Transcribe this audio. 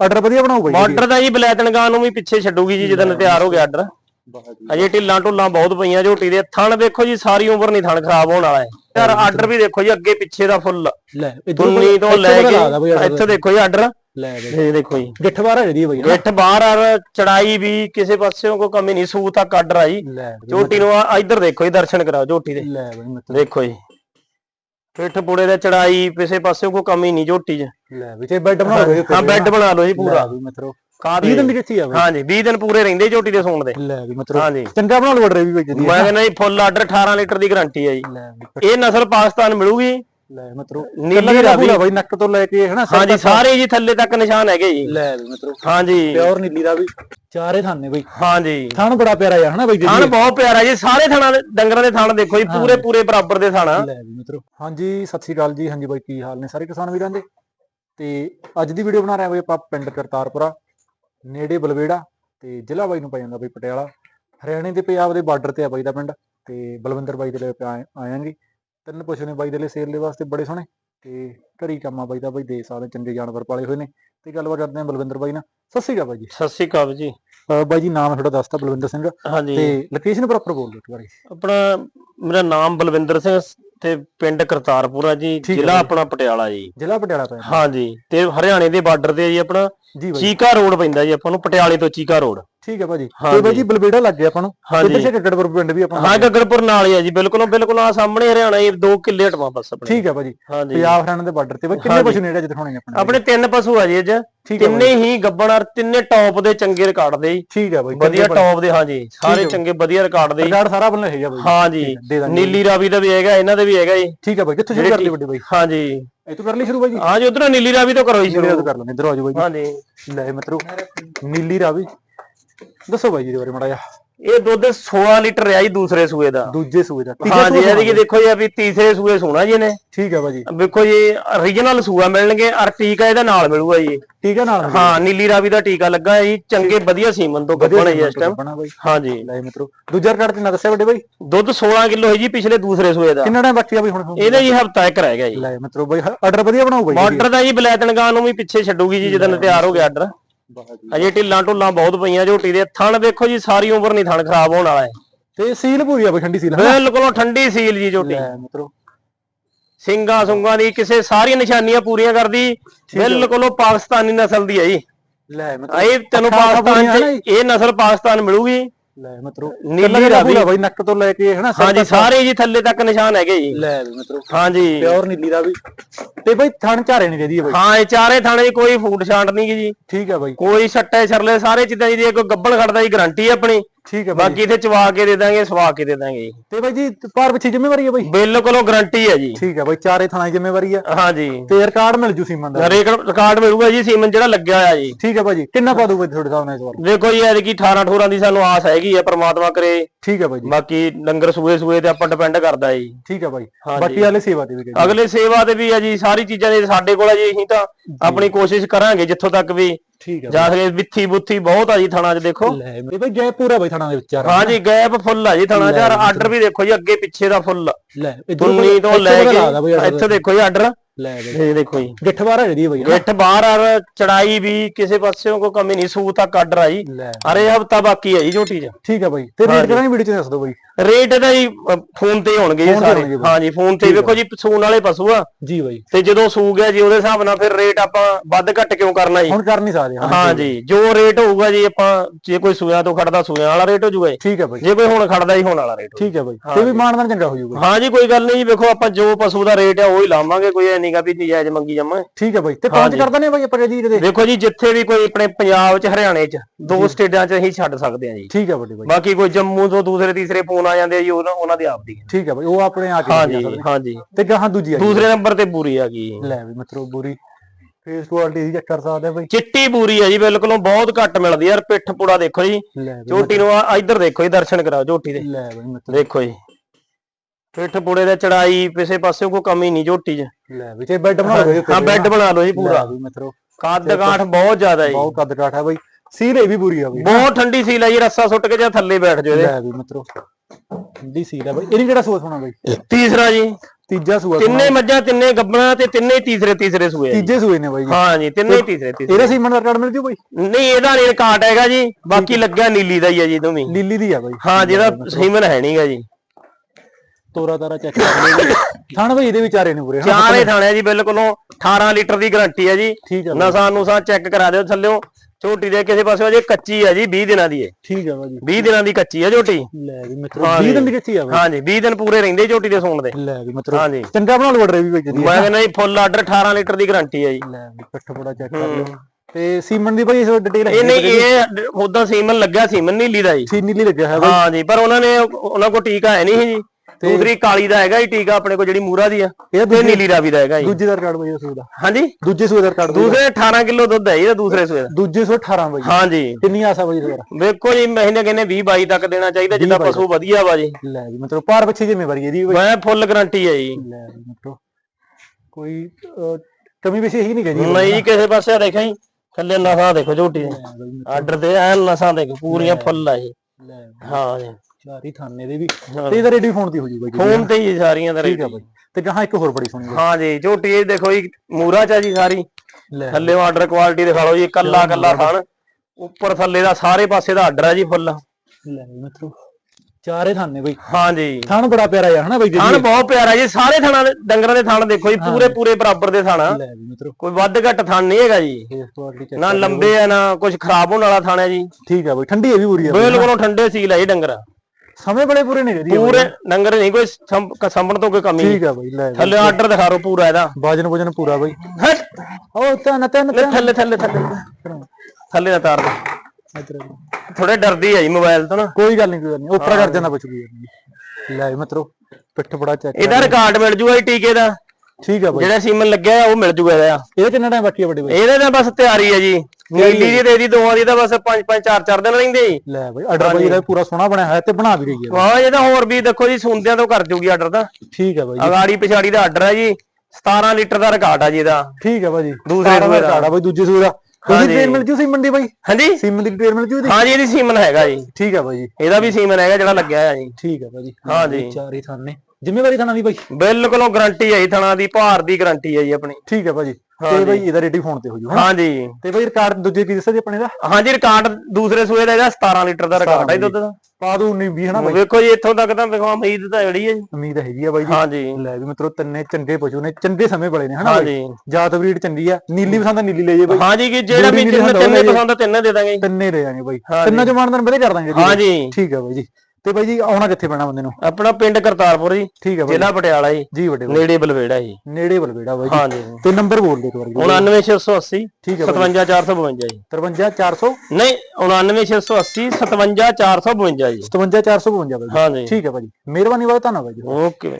Order ਵਧੀਆ ਬਣਾਓ ਬਾਈ border ਦਾ ਜੀ ਬਲੈਤਨਗਾਂ ਨੂੰ ਵੀ ਪਿੱਛੇ ਛੱਡੂਗੀ ਜੀ ਜਦੋਂ ਤਿਆਰ ਹੋ ਗਿਆ ਆਰਡਰ ਅਜੇ ਢਿੱਲਾਂ ਢੁੱਲਾਂ ਬਹੁਤ ਪਈਆਂ ਝੋਟੀ ਦੇ। ਥਣ ਦੇਖੋ ਜੀ ਸਾਰੀ ਉਮਰ ਨਹੀਂ ਥਣ ਖਰਾਬ ਹੋਣ ਵਾਲਾ ਹੈ। ਯਾਰ ਆਰਡਰ ਵੀ ਦੇਖੋ ਜੀ ਅੱਗੇ ਪਿੱਛੇ ਦਾ ਫੁੱਲ। ਲੈ ਦੁੰਨੀ ਤੋਂ ਲੈ ਕੇ ਇੱਥੇ ਦੇਖੋ ਜੀ ਆਰਡਰ ਲੈ ਦੇਖੋ ਜੀ। ਗਿੱਠ ਬਾਹਰ ਆ ਜਦੀ ਬਾਈ। ਗਿੱਠ ਬਾਹਰ ਆ ਚੜਾਈ ਵੀ ਕਿਸੇ ਪਾਸਿਓਂ ਕੋਈ ਕਮੀ ਨਹੀਂ ਸੂ ਤੱਕ ਆਰਡਰ ਆ ਜੀ ਝੋਟੀ ਨੂੰ ਆ ਇੱਧਰ ਦੇਖੋ ਜੀ ਦਰਸ਼ਨ ਕਰਾਓ ਝੋਟੀ ਦੇ। ਲੈ ਬਈ ਦੇਖੋ ਜੀ। ਪਿੱਠ ਪੁੜੇ ਦਾ ਚੜਾਈ ਕਿਸੇ ਪਾਸਿਓਂ ਕੋਈ ਕਮੀ ਨਹੀਂ ਝੋਟੀ 'ਚ। ਲੈ ਵੀ ਤੇ ਬੈੱਡ ਬਣਾ ਲਓ ਹਾਂ ਬੈੱਡ ਬਣਾ ਲਓ ਜੀ ਪੂਰਾ। ਵੀ ਮਤਲਬ ਕਾਦ 20 ਦਿਨ ਦੀ ਕਿੱਥੇ ਆ ਬਾਈ। ਹਾਂਜੀ 20 ਦਿਨ ਪੂਰੇ ਰਹਿੰਦੇ ਝੋਟੀ ਦੇ ਸੌਣ ਦੇ। ਲੈ ਵੀ ਮਤਲਬ ਹਾਂਜੀ। ਚੰਗਾ ਬਣਾ ਲਓ ਆਰਡਰ ਵੀ ਮੈਂ ਕਹਿੰਦਾ ਜੀ ਫੁੱਲ ਆਰਡਰ 18 ਲੀਟਰ ਦੀ ਗਾਰੰਟੀ ਹੈ ਜੀ। ਵੀ ਇਹ ਨਸਲ ਪਾਕਿਸਤਾਨ ਮਿਲੂਗੀ। ਲੈ ਮਤਲਬ ਨੀਲੀ ਰਾਵੀ। ਬਾਈ ਨੱਕ ਤੋਂ ਲੈ ਕੇ ਹਨਾ ਸਿਰ ਹਾਂਜੀ। ਸਾਰੇ ਜੀ ਥੱਲੇ ਤੱਕ ਨਿਸ਼ਾਨ ਹੈਗੇ ਜੀ। ਲੈ ਵੀ ਹਾਂਜੀ। ਪਿਓਰ ਨੀਲੀ ਦਾ ਵੀ ਚਾਰੇ ਥਾਨੇ ਬਈ। ਹਾਂਜੀ। ਥਾਣ ਬੜਾ ਪਿਆਰਾ ਆ ਹਨਾ ਬਈ ਜੀ ਥਣ ਬਹੁਤ ਪਿਆਰਾ ਜੀ ਸਾਰੇ ਥਣਾਂ ਦੇ ਡੰਗਰਾਂ ਦੇ ਥਣ ਦੇਖੋ ਜੀ ਪੂਰੇ ਪੂਰੇ ਬਰਾਬਰ ਦੇ ਥਣ। ਲੈ ਵੀ ਮਿੱਤਰੋ। ਹਾਂਜੀ ਸਤਿ ਸ਼੍ਰੀ ਅਕਾਲ ਜੀ। ਹਾਂਜੀ ਬਾਈ ਕੀ ਹਾਲ ਨੇ ਸਾਰੇ ਕਿਸਾਨ ਵੀਰਾਂ ਦੇ? ਤੇ ਅੱਜ ਦੀ ਵੀਡੀਓ ਬਣਾ ਰਹੇ ਹਾਂ ਬਈ ਆਪਾਂ ਪਿੰਡ ਕਰਤਾਰਪੁਰਾ ਨੇੜੇ ਬਲਵੇੜਾ ਤੇ ਜ਼ਿਲ੍ਹਾ ਬਾਈ ਨੂੰ ਪੈ ਜਾਂਦਾ ਬਈ ਪਟਿਆਲਾ। ਹਰਿਆਣੇ ਤੇ ਪੰਜਾਬ ਦੇ ਬਾਰਡਰ ਤੇ ਆ ਬਾਈ ਦਾ ਪਿੰਡ ਤੇ ਬਲਵਿੰਦਰ ਬਾਈ ਦੇ ਲਈ ਆਏ- ਆਇਆਂਗੇ। ਤਿੰਨ ਪਸ਼ੂ ਨੇ ਬਾਈ ਦੇ ਲਈ ਸੇਲ ਦੇ ਵਾਸਤੇ ਬੜੇ ਸੋਹਣੇ ਤੇ ਘਰੀ ਕੰਮਾਂ ਬਾਈ ਦਾ ਬਾਈ ਦੇ ਸਕਦੇ ਚੰਗੇ ਜਾਨਵਰ ਪਾਲੇ ਹੋਏ ਨੇ ਤੇ ਗੱਲਬਾਤ ਕਰਦੇ ਹਾਂ ਬਲਵਿੰਦਰ ਬਾਈ ਨਾਲ। ਸਤਿ ਸ਼੍ਰੀ ਅਕਾਲ ਬਾਈ ਜੀ। ਸਤਿ ਸ਼੍ਰੀ ਅਕਾਲ ਜੀ। ਬਾਈ ਜੀ ਨਾਮ ਤੁਹਾਡਾ ਦੱਸਤਾ ਬਲਵਿੰਦਰ ਸਿੰਘ। ਹਾਂਜੀ। ਤੇ ਲੋਕੇਸ਼ਨ ਪ੍ਰੋਪਰ ਬੋਲ ਦਿਓ ਇੱਕ ਵਾਰੀ। ਆਪਣਾ ਮੇਰਾ ਨਾਮ ਬਲਵਿੰਦਰ ਸਿੰਘ ਤੇ ਪਿੰਡ ਕਰਤਾਰਪੁਰਾ ਜੀ ਠੀਕ ਹੈ ਜ਼ਿਲ੍ਹਾ ਜੀ। ਆਪਣਾ ਪਟਿਆਲਾ ਜੀ। ਜ਼ਿਲ੍ਹਾ ਪਟਿਆਲਾ ਪੈ ਜਾਂਦਾ ਹਾਂਜੀ ਤੇ ਹਰਿਆਣੇ ਦੇ ਬਾਰਡਰ ਤੇ ਆ ਜੀ ਆਪਣਾ ਜੀ ਚੀਕਾ ਰੋਡ ਪੈਂਦਾ ਜੀ ਆਪਾਂ ਨੂੰ ਪਟਿਆਲੇ ਤੋਂ ਚੀਕਾ ਰੋਡ। ਠੀਕ ਹੈ ਭਾਜੀ। ਤੇ ਜੀ ਬਲਬੇੜਾ ਲੱਗ ਗਿਆ ਆਪਾਂ ਨੂੰ। ਇੱਧਰ ਸੇ ਗੱਗੜਪੁਰ ਪਿੰਡ ਵੀ ਆਪਾਂ ਹਾਂ ਗੱਗੜਪੁਰ ਨਾਲ ਹੀ ਆ ਜੀ ਬਿਲਕੁਲ ਬਿਲਕੁਲ ਆ ਸਾਹਮਣੇ ਹਰਿਆਣਾ ਇਹ 2 ਕਿੱਲੇ ਹਟਵਾ ਬਸ ਆਪਣੇ। ਠੀਕ ਹੈ ਭਾਜੀ। ਪੰਜਾਬ ਹਰਿਆਣਾ ਦੇ ਬਾਰਡਰ ਤੇ ਬਾਈ ਕਿੰਨੇ। ਪਸ਼ੂ ਨੇੜੇ ਦਿਖਾਉਣੇ ਨੇ? ਆਪਣੇ ਆਪਣੇ ਤਿੰਨ ਪਸ਼ੂ ਆ ਜੀ ਅੱਜ ਹੈ ਤਿੰਨੇ ਹੀ ਗੱਬਣ ਔਰ ਤਿੰਨੇ ਟੌਪ ਦੇ ਚੰਗੇ ਰਿਕਾਰਡ ਦੇ ਜੀ। ਠੀਕ ਹੈ ਬਾਈ ਵਧੀਆ ਟੌਪ ਦੇ ਹਾਂਜੀ। ਸਾਰੇ ਹੈ। ਚੰਗੇ ਵਧੀਆ ਰਿਕਾਰਡ ਦੇ ਜੀ। ਰਿਕਾਰਡ ਸਾਰਾ ਬਣਾ ਹੈਗਾ ਠੀਕ ਹੈ, ਦਾਂਗੇ ਨੀਲੀ ਰਾਵੀ ਦਾ ਵੀ ਹੈਗਾ ਇਹਨਾਂ ਦੇ ਵੀ ਹੈਗਾ ਜੀ। ਠੀਕ ਹੈ ਬਾਈ ਕਿੱਥੋਂ ਸ਼ੁਰੂ ਕਰ ਲਈ ਵੱਡੇ ਬਾਈ ਹਾਂਜੀ। ਇਹ ਤੋਂ ਕਰ ਲਈ ਸ਼ੁਰੂ ਬਾਈ ਜੀ ਹਾਂ ਜੀ ਉਧਰ ਨੀਲੀ ਰਾਵੀ ਤੋਂ ਕਰੋ ਜੀ ਸ਼ੁਰੂ। ਸ਼ੁਰੂ ਕਰ ਲੈਂਦੇ ਇਧਰ ਆ ਜਾਓ ਬਾਈ ਹਾਂਜੀ। ਜੀ ਲੈ ਮਿੱਤਰੋ ਨੀਲੀ ਰਾਵੀ। ਦੱਸੋ ਬਾਈ ਜੀ ਦੇ ਬਾਰੇ ਮੜਾ ਜਾ ਇਹ ਦੁੱਧ 16 ਲੀਟਰ ਆ ਜੀ ਦੂਸਰੇ ਸੂਏ ਦਾ। ਦੂਜੇ ਸੂਏ ਦਾ। ਤੀਜੇ ਹਾਂਜੀ ਸੂਏ ਇਹਦੀ ਕੀ ਦੇਖੋ ਜੀ ਅਭੀ ਤੀਸਰੇ ਸੂਏ ਸੋਣਾ ਜੀ ਇਹਨੇ। ਠੀਕ ਹੈ ਬਾਈ ਵੇਖੋ ਜੀ origignal ਸੂਆ ਮਿਲਣਗੇ ਔਰ ਟੀਕਾ ਇਹਦਾ ਨਾਲ ਮਿਲੂਗਾ ਜੀ। ਹੈ ਨਾਲ ਹਾਂ ਨੀਲੀ ਰਾਵੀ ਦਾ ਟੀਕਾ ਲੱਗਾ ਹੈ ਜੀ ਚੰਗੇ ਵਧੀਆ ਸੀਮਨ ਤੋਂ ਗੱਬਣ ਹੈ ਜੀ ਇਸ ਟਾਈਮ ਬਾਈ। ਹਾਂਜੀ ਲੈ ਮਿੱਤਰੋ ਦੂਜਾ ਰਿਕਾਰਡ ਤੇ ਨਾ ਦੱਸਿਆ ਵੱਡੇ ਬਾਈ? ਦੁੱਧ 16 ਕਿਲੋ ਹੈ ਜੀ ਪਿਛਲੇ ਦੂਸਰੇ ਸੂਏ ਦਾ। ਕਿੰਨਾ ਟਾਈਮ ਬਾਕੀ ਆ ਬਾਈ ਹੁਣ? ਇਹਦਾ ਜੀ ਹਫਤਾ ਇੱਕ ਰਹਿ ਗਿਆ ਜੀ। ਲੈ ਮਿੱਤਰੋ ਬਾਈ ਆਰਡਰ ਵਧੀਆ ਬਣਾਓ ਬਾਈ ਬਾਰਡਰ ਦਾ ਜੀ ਬਲੈਤਨਗਾਂ ਨੂੰ ਵੀ ਪਿੱਛੇ ਛੱਡੂਗੀ ਜੀ ਜਦੋਂ ਤਿਆਰ ਹੋ ਗਿਆ ਆਰਡਰ ਅਜੇ ਢਿੱਲਾਂ ਢੁੱਲਾਂ ਬਹੁਤ ਪਈਆਂ ਝੋਟੀ ਦੇ ਥਣ ਦੇਖੋ ਜੀ ਸਾਰੀ ਉਮਰ ਨਹੀਂ ਥਣ ਖਰਾਬ ਹੋਣ ਵਾਲਾ ਹੈ। ਤੇ ਸੀਲ ਪੂਰੀ ਆ ਬਾਈ ਠੰਡੀ ਸੀਲ? ਬਿਲਕੁਲ ਠੰਡੀ ਸੀਲ ਜੀ ਝੋਟੀ। ਮਿੱਤਰੋ। ਸਿੰਘਾਂ ਸੁੰਗਾਂ ਦੀ ਕਿਸੇ ਸਾਰੀਆਂ ਨਿਸ਼ਾਨੀਆਂ ਪੂਰੀਆਂ ਕਰਦੀ ਬਿਲਕੁਲ ਉਹ ਪਾਕਿਸਤਾਨੀ ਨਸਲ ਦੀ ਹੈ ਜੀ। ਲੈ ਮਿੱਤਰੋ ਇਹ ਤੈਨੂੰ ਪਾਕਿਸਤਾਨ ਚ ਇਹ ਨਸਲ ਪਾਕਿਸਤਾਨ ਮਿਲੂਗੀ। ਲੈ ਮਿੱਤਰੋ ਨੀਲੀ ਰਾਵੀ। ਬਾਈ ਨੱਕ ਤੋਂ ਲੈ ਕੇ ਹਨਾ ਹਾਂਜੀ। ਸਾਰੇ ਜੀ ਥੱਲੇ ਤੱਕ ਨਿਸ਼ਾਨ ਹੈਗੇ ਜੀ। ਲੈ ਵੀ ਮਿੱਤਰੋ ਹਾਂਜੀ। ਪਿਓਰ ਨੀਲੀ ਰਾਵੀ। ਤੇ ਬਾਈ ਥਣ ਝਾਰੇ ਨਹੀਂ ਜਿਹਦੀ ਬਾਈ। ਹਾਂ ਇਹ ਚਾਰੇ ਥਾਣੇ 'ਚ ਕੋਈ ਫੂਡ ਛਾਂਟ ਨਹੀਂ ਜੀ। ਠੀਕ ਹੈ ਬਾਈ। ਕੋਈ ਛੱਟੇ ਛਰਲੇ ਸਾਰੇ ਚੀਜ਼ਾਂ ਦੀ ਜੇ ਕੋਈ ਗੱਬਣ ਖੜਦਾ ਜੀ ਗਾਰੰਟੀ ਆਪਣੀ। ਠੀਕ ਹੈ ਬਾਕੀ ਇੱਥੇ ਚਵਾ ਕੇ ਦੇ ਦਾਂਗੇ ਸਵਾ ਕੇ ਦੇ ਦਾਂਗੇ ਜੀ। ਤੇ ਬਾਈ ਜੀ ਪਾਰ ਪਿੱਛੇ ਜ਼ਿੰਮੇਵਾਰੀ ਹੈ ਬਾਈ? ਬਿਲਕੁਲ ਉਹ ਗਾਰੰਟੀ ਹੈ ਜੀ। ਠੀਕ ਹੈ ਬਾਈ ਚਾਰੇ ਥਾਣਾ ਦੀ ਜ਼ਿੰਮੇਵਾਰੀ ਹੈ। ਹਾਂਜੀ ਤੇ ਰਿਕਾਰਡ ਮਿਲ ਜੂ ਸੀਮਨ ਦਾ। ਰੇਕ ਰਿਕਾਰਡ ਮਿਲੂਗਾ ਜੀ ਸੀਮਨ ਜਿਹੜਾ ਲੱਗਿਆ ਹੋਇਆ ਜੀ। ਠੀਕ ਹੈ ਬਾਈ ਜੀ ਕਿੰਨਾ ਪਾ ਦੂ ਬਾਈ ਤੁਹਾਡੇ ਸਾਹਮਣੇ ਇਸ ਵਾਰ? ਦੇਖੋ ਜੀ ਐਤਕੀ 18 18 ਦੀ ਸਾਨੂੰ ਆਸ ਹੈਗੀ ਆ ਪ੍ਰਮਾਤਮਾ ਕਰੇ। ਠੀਕ ਹੈ ਬਾਈ ਜੀ। ਬਾਕੀ ਲੰਗਰ ਸੂਏ ਸੂਏ ਤੇ ਆਪਾਂ ਡਿਪੈਂਡ ਕਰਦਾ ਜੀ। ਠੀਕ ਹੈ ਬਾਈ। ਹਾਂਜੀ। ਬਾਕੀ ਵਾਲੇ ਸੇਵਾ ਤੇ ਵੀ ਅਗਲੇ ਸੇਵਾ ਤੇ ਵੀ ਆ ਜੀ ਸਾਰੀ ਚੀਜ਼ਾਂ ਦੇ ਸਾਡੇ ਕੋਲ ਆ ਜੀ ਅਸੀਂ ਤਾਂ ਆਪਣੀ ਕੋਸ਼ਿਸ਼ ਕਰਾਂਗੇ ਜਿੱਥੋਂ ਤੱਕ ਵੀ ਠੀਕ ਹੈ ਜਾ ਵਿੱਥੀ ਬੁੱਥੀ ਬਹੁਤ ਆ ਜੀ ਥਾਣਾ 'ਚ ਦੇਖੋ। ਲੈ ਇਹ ਬਾਈ ਜੈ ਪੂਰਾ ਬਾਈ ਥਾਣਾ ਦੇ ਵਿੱਚ ਯਾਰ ਹਾਂ ਜੀ ਗੈਪ ਫੁੱਲ ਆ ਜੀ ਥਾਣਾ 'ਚ। ਆਰਡਰ ਵੀ ਦੇਖੋ ਜੀ ਅੱਗੇ ਪਿੱਛੇ ਦਾ ਫੁੱਲ। ਲੈ ਇੱਧਰੋਂ ਤੋਂ ਲੈ ਕੇ ਇੱਥੇ ਦੇਖੋ ਜੀ ਆਰਡਰ ਲੈ ਬਾਈ ਇਹ ਦੇਖੋ ਜੀ। ਗਿੱਠ ਬਾਹਰ ਆ ਜਦੀ ਬਾਈ? ਗਿੱਠ ਬਾਹਰ ਆ ਚੜਾਈ ਵੀ ਕਿਸੇ ਪਾਸਿਓਂ ਕੋਈ ਕਮੀ ਨਹੀਂ ਸੂ ਤੱਕ ਆਰਡਰ ਆ ਜੀ ਲੈ। ਅਰੇ ਹਫਤਾ ਬਾਕੀ ਹੈ ਜੀ ਝੋਟੀ 'ਚ। ਠੀਕ ਹੈ ਬਾਈ। ਤੇ ਰੇਟ ਕਰਾਂਗੇ ਵੀਡੀਓ ਚ ਦੱਸ ਦਿਓ ਬਾਈ? ਰੇਟ ਇਹਦਾ ਜੀ ਫੋਨ ਤੇ ਹੋਣਗੇ ਜੀ ਤੇ ਸਾਰੇ। ਬਾਈ। ਹਾਂ ਜੀ ਫੋਨ ਤੇ ਵੇਖੋ ਜੀ ਸੂਣ ਵਾਲੇ ਪਸ਼ੂ ਆ। ਜੀ ਬਾਈ। ਤੇ ਜਦੋਂ ਸੂ ਗਿਆ ਜੀ ਉਹਦੇ ਹਿਸਾਬ ਨਾਲ ਫਿਰ ਰੇਟ ਆਪਾਂ ਵੱਧ ਘੱਟ ਕਿਉਂ ਕਰਨਾ ਜੀ? ਹੁਣ ਕਰ ਨਹੀਂ ਸਕਦੇ ਹਾਂ ਹਾਂ ਜੀ ਜੋ ਰੇਟ ਹੋਊਗਾ ਜੀ ਆਪਾਂ ਜੇ ਕੋਈ ਸੂਆਂ ਤੋਂ ਖੜਦਾ ਸੂਆਂ ਵਾਲਾ ਰੇਟ ਹੋ ਜੂਗਾ ਜੀ। ਠੀਕ ਹੈ ਬਾਈ। ਜੇ ਕੋਈ ਹੁਣ ਖੜਦਾ ਹੀ ਹੋਣ ਵਾਲਾ ਰੇਟ ਠੀਕ ਹੈ ਬਾਈ। ਤੇ ਵੀ ਮਾਨਦਾਨ ਚੰਗਾ ਹੋ ਜਾਊਗਾ ਹਾਂ ਜੀ ਕੋਈ ਗੱਲ ਨਹੀਂ ਜੀ ਵੇਖੋ ਆਪਾਂ ਜੋ ਪਸ਼ੂ ਦਾ ਰੇਟ ਆ ਉਹ ਹੀ ਲਾਵਾਂਗੇ ਕੋਈ ਨਹੀਂਗਾ ਵੀ ਨਜਾਇਜ਼ ਮੰਗੀ ਜਾਵਾਂ। ਠੀਕ ਹੈ ਬਾਈ ਤੇ ਪਹੁੰਚ ਕਰਦਾ ਨੇ ਬਾਈ ਆਪਾਂ ਜੀ ਦੇ? ਵੇਖੋ ਜੀ ਜਿੱਥੇ ਵੀ ਕੋਈ ਆਪਣੇ ਪੰਜਾਬ 'ਚ ਹਰਿਆਣੇ 'ਚ ਦੋ ਸਟੇਟਾਂ 'ਚ ਅਸੀਂ ਛੱਡ ਸਕਦੇ ਹਾਂ ਜੀ। ਠੀਕ ਹੈ ਵੱਡੀ ਬਾਈ। ਬਾਕੀ ਕੋਈ ਜੰਮੂ ਤੋਂ ਦੂਸਰੇ ਤੀਸਰੇ ਫੋਨ ਆ ਜਾਂਦੇ ਜੀ ਉਹਨਾਂ ਦੀ ਆਪਦੀ ਹੈ। ਠੀਕ ਹੈ ਬਾਈ ਉਹ ਆਪਣੇ ਆ ਕੇ ਹਾਂ ਜਾ ਜੀ ਸਕਦੇ। ਨੇ। ਹਾਂ ਜੀ ਤੇ ਗਾਹਾਂ ਦੂਜੀ ਆ। ਦੂਸਰੇ ਨੰਬਰ ਤੇ ਪੂਰੀ ਆ ਗਈ। ਲੈ ਵੀ ਮਿੱਤਰੋ ਬੁਰੀ। ਫੇਸ ਕੁਆਲਿਟੀ ਦੀ ਚੈੱਕ ਕਰ ਸਕਦੇ ਆ ਬਾਈ। ਚਿੱਟੀ ਪੂਰੀ ਆ ਜੀ ਬਿਲਕੁਲ ਬਹੁਤ ਘੱਟ ਮਿਲਦੀ ਯਾਰ ਪਿੱਠ ਪੁੜਾ ਦੇਖੋ ਜੀ। ਝੋਟੀ ਨੂੰ ਆ ਇੱਧਰ ਦੇਖੋ ਜੀ ਦਰਸ਼ਨ ਕਰਾਓ ਝੋਟੀ ਦੇ। ਲੈ ਬਈ ਮਿੱਤਰੋ। ਦੇਖੋ ਜੀ। ਪਿੱਠ ਪੁੜੇ ਦਾ ਚੜਾਈ ਕਿਸੇ ਪਾਸਿਓਂ ਕੋਈ ਕਮੀ ਨਹੀਂ ਝੋਟੀ 'ਚ। ਲੈ ਵੀ ਤੇ ਬੈੱਡ ਬਣਾ ਲਓ ਜੀ ਹਾਂ ਬੈੱਡ ਬਣਾ ਲਓ ਜੀ ਪੂਰਾ। ਲੈ ਵੀ ਮਿੱਤਰੋ। ਕੱਦ ਕਾਠ ਬਹੁਤ ਜ਼ਿਆਦਾ ਜੀ। ਬਹੁਤ ਕੱਦ ਕਾਠ ਹੈ ਬਾਈ। ਸੀਲ ਇਹ ਵੀ ਬੁਰੀ ਆ ਬਾਈ। ਬਹੁਤ ਠੰਡੀ ਸੀਲ ਆ ਜੀ ਰੱਸਾ ਸੁੱਟ ਕੇ ਜਾਂ ਥੱਲੇ ਬੈਠ ਜਾਓ ਇਹਦੇ ਲੈ ਵੀ ਮਿੱਤਰੋ। ਦੀ ਸੀਲ ਹੈ ਬਾਈ। ਇਹਦੀ ਕਿਹੜਾ ਸੋਚ ਹੋਣਾ ਬਾਈ? ਤੀਸਰਾ ਜੀ। ਤੀਜਾ ਸੂਆ ਤਿੰਨੇ ਮੱਝਾਂ ਤਿੰਨੇ ਗੱਬਣਾ ਤੇ ਤਿੰਨੇ ਤੀਸਰੇ ਤੀਸਰੇ ਸੂਏ ਆ ਜੀ। ਤੀਜੇ ਸੂਏ ਨੇ ਬਾਈ। ਜੀ ਹਾਂ ਜੀ ਤਿੰਨੇ ਹੀ ਤੀਸਰੇ ਤੀਸਰੇ। ਇਹਦਾ ਸੀਮਨ ਦਾ ਰਿਕਾਰਡ ਮਿਲ ਜੂ ਬਾਈ? ਨਹੀਂ ਇਹਦਾ ਨਹੀਂ ਕਾਟ ਹੈਗਾ ਜੀ। ਬਾਕੀ ਲੱਗਿਆ ਨੀਲੀ ਦਾ ਹੀ ਹੈ ਜੀ ਦੋਵੇਂ। ਲੀਲੀ ਦੀ ਆ ਬਾਈ। ਹਾਂ ਜਿਹਦਾ ਸੀਮਨ ਹੈ ਨਹੀਂਗਾ ਜੀ। ਤੋਰਾ ਤਾਰਾ ਚੈੱਕ ਕਰ ਲਿਓ ਥਣ ਬਾਈ ਇਹਦੇ ਵਿਚਾਰੇ ਨੇ ਪੂਰੇ ਹਨਾ? ਚਾਰੇ ਥਾਣੇ ਜੀ ਬਿਲਕੁਲੋਂ 18 ਲੀਟਰ ਦੀ ਗਾਰੰਟੀ ਹੈ ਜੀ। ਠੀਕ ਬਾਈ, ਨਸਾਂ ਨੂਸਾਂ ਚੈੱਕ ਕਰਾ ਦਿਓ ਥੱਲਿਓ। ਝੋਟੀ ਦੇ ਕਿਸੇ ਪਾਸੇ ਅਜੇ ਕੱਚੀ ਹੈ ਜੀ 20 ਦਿਨਾਂ ਦੀ ਹੈ ਠੀਕ ਆ ਬਾਈ। 20 ਦਿਨਾਂ ਦੀ ਕੱਚੀ ਹੈ ਝੋਟੀ। ਲੈ ਵੀ ਮਿੱਤਰੋ ਹਾਂ 20 ਜੀ। ਦਿਨ ਦੀ ਕਿੱਥੇ ਆ ਹਾਂ ਜੀ 20 ਦਿਨ ਪੂਰੇ ਰਹਿੰਦੇ ਝੋਟੀ ਦੇ ਸੌਣ ਦੇ। ਲੈ ਵੀ ਮਿੱਤਰੋ ਹਾਂ ਜੀ ਚੰਗਾ ਬਣਾ ਲਓ ਡਰੇ ਵੀ ਬਾਈ ਜੀ ਮੈਂ ਕਹਿੰਦਾ ਜੀ ਫੁੱਲ ਆਰਡਰ 18 ਲੀਟਰ ਦੀ ਗਾਰੰਟੀ ਹੈ ਜੀ। ਲੈ ਵੀ ਪਿੱਠ ਬੜਾ ਚੈੱਕ ਕਰ ਲਿਓ। ਤੇ ਸੀਮਨ ਦੀ ਬਾਈ ਇਸ ਡਿਟੇਲ ਇਹ ਨਹੀਂ ਇਹ ਉਦਾਂ ਸੀਮਨ ਲੱਗਿਆ ਸੀਮਨ ਨੀਲੀ ਦਾ ਜੀ। ਸੀ ਨੀਲੀ ਲੱਗਿਆ ਹੈ ਹਾਂ ਜੀ ਪਰ ਉਹਨਾਂ ਨੇ ਉਹਨਾਂ ਕੋਲ ਟੀਕਾ ਹੈ ਨਹੀਂ ਜੀ। ਦੂਸਰੀ ਕਾਲੀ ਦਾ ਹੈਗਾ ਜੀ ਟੀਕਾ ਆਪਣੇ ਕੋਲ ਜਿਹੜੀ ਮੂਰਾ ਦੀ ਆ ਇਹ ਤੇ ਨੀਲੀ ਰਾਵੀ ਦਾ ਹੈਗਾ ਜੀ। ਦੂਜੇ ਦਾ ਰਿਕਾਰਡ ਬਾਈ ਸੂਏ ਦਾ। ਹਾਂਜੀ? ਦੂਜੇ ਸੂਏ ਦਾ ਰਿਕਾਰਡ ਦੂਸਰੇ 18 ਕਿਲੋ ਦੁੱਧ ਹੈ ਜੀ ਇਹਦਾ ਦੂਸਰੇ ਸੂਏ ਦਾ। ਦੂਜੇ ਸੂਏ 18 ਬਾਈ ਹਾਂ ਜੀ ਕਿੰਨੀ ਆਸਾ ਬਾਈ ਸਵੇਰ ਵੇਖੋ ਜੀ ਮਹੀਨੇ ਕਹਿੰਦੇ 20 22 ਤੱਕ ਦੇਣਾ ਚਾਹੀਦਾ ਜਿੱਦਾਂ ਪਸ਼ੂ ਵਧੀਆ ਵਾ ਜੀ। ਲੈ ਵੀ ਮਿੱਤਰੋ ਪਾਰ ਬੱਚੇ ਜ਼ਿੰਮੇਵਾਰੀ ਇਹਦੀ ਬਾਈ। ਮੈਂ ਫੁੱਲ ਗਾਰੰਟੀ ਹੈ ਜੀ। ਲੈ ਮਿੱਤਰੋ ਕੋਈ ਕਮੀ ਵਿਸ਼ੇ ਹੀ ਨਹੀਂ ਗਈ ਜੀ ਨਹੀਂ ਜੀ ਕਿਸੇ ਪਾਸੇ ਦੇਖਾਂ ਜੀ ਥੱਲੇ ਨਸਾਂ ਦੇਖੋ ਝੋਟੀ ਦੇ। ਆਰਡਰ ਦੇ ਐ ਨਸਾਂ ਦੇਖੋ ਪੂਰੀਆਂ ਫੁੱਲ ਆ ਜੀ ਵੀ, ਹਾਂ ਜੀ। ਚਾਰ ਹੀ ਥਾਨੇ ਦੇ ਵੀ। ਹਾਂ। ਤੇ ਇਹਦਾ ਰੇਡੀ ਫੋਨ ਦੀ ਹੋ ਜੂ ਬਾਈ ਜੀ। ਫੋਨ ਤੇ ਹੀ ਸਾਰੀਆਂ ਦਾ ਠੀਕ ਆ ਰੇਟ ਬਾਈ। ਤੇ ਗਾਹਾਂ ਇੱਕ ਹੋਰ ਬੜੀ ਸੋਹਣੀ। ਹਾਂ ਜੀ ਝੋਟੀ ਇਹ ਦੇਖੋ ਜੀ ਮੂਰਾ ਚ ਆ ਜੀ ਸਾਰੀ। ਥੱਲੇ ਆਰਡਰ ਕੁਆਲਿਟੀ ਦਿਖਾ ਲਓ ਜੀ ਕੱਲਾ ਕੱਲਾ ਥਣ। ਉੱਪਰ ਥੱਲੇ ਦਾ ਸਾਰੇ ਪਾਸੇ ਦਾ ਆਰਡਰ ਹੈ ਜੀ ਫੁੱਲ। ਲੈ ਮਿੱਤਰੋ ਚਾਰੇ ਥਾਨੇ ਬਾਈ। ਹਾਂ ਜੀ। ਥਾਣ ਬੜਾ ਪਿਆਰਾ ਆ ਹਨਾ ਬਾਈ ਜੀ? ਥਣ ਬਹੁਤ ਪਿਆਰਾ ਜੀ ਸਾਰੇ ਥਣਾਂ ਦੇ ਡੰਗਰਾਂ ਦੇ ਥਣ ਦੇਖੋ ਜੀ ਪੂਰੇ ਪੂਰੇ ਬਰਾਬਰ ਦੇ ਥਣ ਆ। ਲੈ ਵੀ ਮਿੱਤਰੋ। ਕੋਈ ਵੱਧ ਘੱਟ ਥਣ ਨਹੀਂ ਹੈਗਾ ਜੀ। ਨਾ ਲੰਬੇ ਆ ਨਾ ਕੁਝ ਖਰਾਬ ਹੋਣ ਵਾਲਾ ਥਣ ਹੈ ਜੀ। ਠੀਕ ਆ ਬਾਈ ਠੰਡੀ ਇਹ ਵੀ ਪੂਰੀ ਆ। ਬਿਲਕੁਲ ਠੰਡੇ ਸੀਲ ਹੈ ਜੀ ਡੰਗਰ। ਸਮੇਂ ਬੜੇ ਪੂਰੇ ਨੇ ਜੀ ਪੂਰੇ ਡੰਗਰ ਨਹੀਂ ਕੋਈ ਸੰਭ- ਸੰਭਣ ਤੋਂ ਕੋਈ ਕਮੀ ਠੀਕ ਆ ਬਾਈ ਲੈ। ਥੱਲੇ ਆਰਡਰ ਦਿਖਾ ਰੋ ਪੂਰਾ ਇਹਦਾ। ਵਜਨ ਵਜਨ ਪੂਰਾ ਬਾਈ। ਉਹ ਤਨ ਤਨ ਥੱਲੇ ਥੱਲੇ ਥੱਲੇ। ਥੱਲੇ ਨਾ ਤਾਰ ਦੇ ਥੋੜੇ ਡਰਦੀ ਹੈ ਜੀ ਮੋਬਾਈਲ ਤੋਂ ਨਾ। ਕੋਈ ਗੱਲ ਨਹੀਂ ਕੋਈ ਗੱਲ ਨਹੀਂ। ਉੱਪਰ ਕਰ ਜਾਂਦਾ ਕੁਛ ਵੀ ਲੈ ਮਿੱਤਰੋ ਪਿੱਠ ਬੜਾ ਚੈੱਕ ਇਹਦਾ ਰਿਕਾਰਡ ਮਿਲ ਜੂਗਾ ਜੀ ਟੀਕੇ ਦਾ। ਠੀਕ ਆ ਬਾਈ। ਜਿਹੜਾ ਸੀਮਨ ਲੱਗਿਆ ਉਹ ਮਿਲ ਜੂਗਾ ਇਹਦਾ। ਇਹਦੇ ਕਿੰਨਾ ਟਾਈਮ ਬਾਕੀ ਆ ਵੱਡੇ ਬਾਈ? ਇਹਦੇ ਤਾਂ ਬਸ ਤਿਆਰੀ ਹੈ ਜੀ। ਨੀਲੀ ਦੀ ਤੇ ਇਹਦੀ ਦੋਵਾਂ ਦੀ ਤਾਂ ਬਸ 5 5 4 4 ਦਿਨ ਰਹਿੰਦੇ ਜੀ ਲੈ ਬਾਈ ਆਰਡਰ ਬਾਈ ਇਹਦਾ ਪੂਰਾ ਸੋਹਣਾ ਬਣਿਆ ਹੋਇਆ ਤੇ ਬਣਾ ਵੀ ਰਹੀ ਹੈ। ਹਾਂ ਇਹਦਾ ਹੋਰ ਵੀ ਦੇਖੋ ਜੀ ਸੁਣਦਿਆਂ ਤੋਂ ਕਰ ਜੂਗੀ ਆਰਡਰ ਦਾ ਠੀਕ ਆ ਬਾਈ ਅਗਾੜੀ ਪਿਛਾੜੀ ਦਾ ਆਰਡਰ ਹੈ ਜੀ। 17 ਲੀਟਰ ਦਾ ਰਿਕਾਰਡ ਆ ਜੀ ਇਹਦਾ। ਠੀਕ ਆ ਬਾਈ ਜੀ। ਦੂਸਰੇ ਦਾ ਕਾੜਾ ਬਾਈ ਦੂਜੇ ਸੂਏ ਦਾ। ਹਾਂਜੀ। ਡਿਟੇਲ ਮਿਲ ਜੂ ਸੀ ਮੰਡੀ ਬਾਈ? ਹਾਂਜੀ? ਸੀਮਨ ਦੀ ਡਿਟੇਲ ਮਿਲ ਜੂ ਇਹਦੀ? ਹਾਂ ਜੀ ਇਹਦੀ ਸੀਮਨ ਹੈਗਾ ਜੀ। ਠੀਕ ਆ ਬਾਈ ਜੀ। ਇਹਦਾ ਵੀ ਸੀਮਨ ਹੈਗਾ ਜਿਹੜਾ ਲੱਗਿਆ ਹੈ ਜੀ। ਠੀਕ ਆ ਹਾਂ ਜੀ। ਚਾਰੇ ਥਾਨੇ ਜ਼ਿੰਮੇਵਾਰੀ ਥਾਣਾ ਦੀ ਬਾਈ। ਬਿਲਕੁਲ ਗਾਰੰਟੀ ਹੈ ਜੀ ਥਣਾ ਦੀ ਭਾਰ ਦੀ ਗਾਰੰਟੀ ਹੈ ਜੀ ਆਪਣੀ। ਠੀਕ ਆ ਬਾਈ ਹਾਂ ਤੇ। ਬਾਈ ਇਹਦਾ ਰੇਡੀ ਫੋਨ ਤੇ ਹੋ ਜੂ ਹਨਾ? ਹਾਂ ਜੀ ਤੇ ਬਾਈ ਰਿਕਾਰਡ ਦੂਜੇ ਕੀ ਦੱਸਿਆ ਜੀ ਆਪਣੇ ਦਾ? ਹਾਂ ਜੀ ਰਿਕਾਰਡ ਦੂਸਰੇ ਸੂਏ ਦਾ ਇਹਦਾ 17 ਲੀਟਰ ਦਾ ਰਿਕਾਰਡ ਹੈ ਦੁੱਧ ਦਾ। ਪਾ ਦੂ 19 20 ਹਨਾ ਬਾਈ? ਵੇਖੋ ਜੀ ਇੱਥੋਂ ਤੱਕ ਤਾਂ ਵੇਖੋ ਉਮੀਦ ਤਾਂ ਜਿਹੜੀ ਹੈ ਜੀ। ਉਮੀਦ ਹੈਗੀ ਆ ਬਾਈ ਜੀ। ਹਾਂ ਜੀ ਲੈ ਵੀ ਮਿੱਤਰੋ ਤਿੰਨੇ ਚੰਗੇ ਪਸ਼ੂ ਨੇ ਚੰਗੇ ਸਮੇਂ ਬੜੇ ਨੇ ਹਨਾ ਹਾਂ ਬਾਈ? ਜੀ ਜਾਤ ਬਰੀਡ ਚੰਗੀ ਆ ਨੀਲੀ ਪਸੰਦ ਆ ਨੀਲੀ ਲੈ ਜੇ ਬਾਈ। ਹਾਂ ਜੀ ਕਿ ਜਿਹੜਾ ਵੀ ਤਿੰਨ ਦਾ ਪਸੰਦ ਆ, ਤਿੰਨੇ ਦੇ ਦਾਂਗੇ। ਤਿੰਨੇ ਲੈ ਜਾਣਗੇ ਬਾਈ। ਤਿੰਨਾਂ ਚੋਂ ਮਾਨਦਾਨ ਵਧੇ ਕਰ ਦਾਂਗੇ ਜੀ। ਹਾਂ ਜੀ ਠੀਕ ਆ ਬਾਈ ਜੀ। ਤੇ ਬਾਈ ਜੀ ਆਉਣਾ ਕਿੱਥੇ ਪੈਣਾ ਬੰਦੇ ਨੂੰ? ਆਪਣਾ ਪਿੰਡ ਕਰਤਾਰਪੁਰ ਜੀ ਠੀਕ ਆ ਬਾਈ। ਜ਼ਿਲ੍ਹਾ ਪਟਿਆਲਾ ਜੀ। ਜੀ ਵੱਡੇ ਨੇੜੇ ਬਲਵੇੜਾ ਜੀ। ਨੇੜੇ ਬਲਬੇੜਾ ਬਾਈ ਜੀ। ਹਾਂ ਜੀ ਤੇ ਨੰਬਰ ਬੋਲ ਦਿਓ ਇੱਕ ਵਾਰੀ। 99680 ਠੀਕ ਬਾਈ। 57452 ਜੀ। 53400 ਨਹੀਂ 99680 57452 ਜੀ। 57452 ਬਾਈ ਹਾਂ ਜੀ ਠੀਕ ਆ ਬਾਈ ਮਿਹਰਬਾਨੀ ਬਾਈ ਧੰਨਵਾਦ ਜੀ। ਓਕੇ